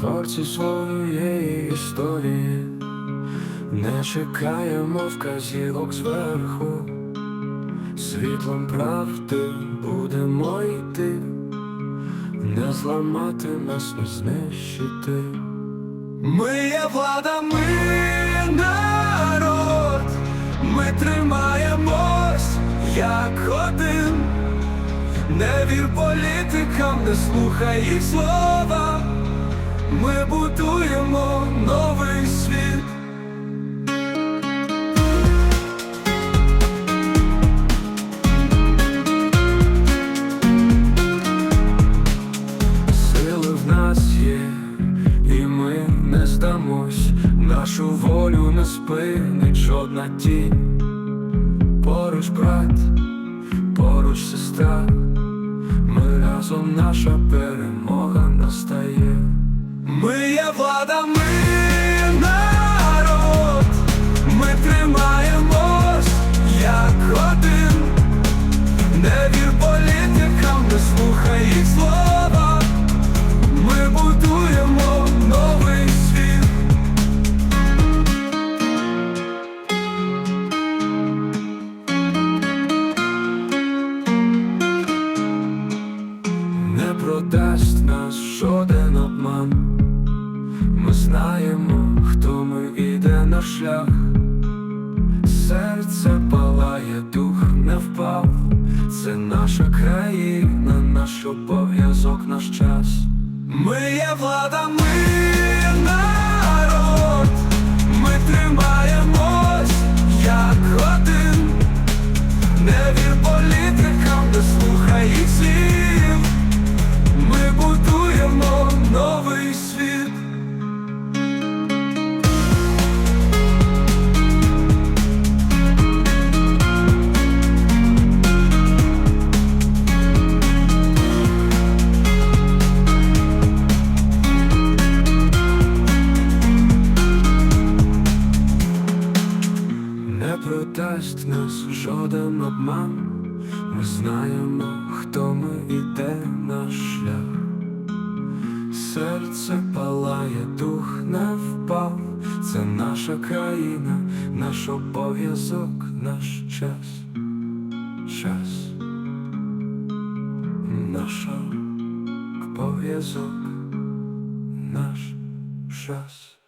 творці своєї історії, не чекаємо вказівок зверху, світлом правди будемо йти, не зламати нас, не знищити. Ми є влада, ми народ, ми тримаємось як один. Не вір політикам, не слухай їх слова. Ми будуємо новий світ. Сили в нас є, і ми не здамось. Нашу волю не спинить жодна тінь. Поруч брат, поруч сестра. Ми разом наша перемога настає. Влада, ми народ, ми тримаємось як один. Не вір політикам, не слухай їх слова. Ми будуємо новий світ. Не продасть нас жоден обман. Шлях. Серце палає, дух не впав. Це наша країна, наш обов'язок, наш час. Ми є влада, ми Не продасть нас жоден обман. Ми знаємо, хто ми іде наш шлях. Серце палає, дух не впав. Це наша країна, наш обов'язок, наш час. Час. Наш обов'язок, наш час.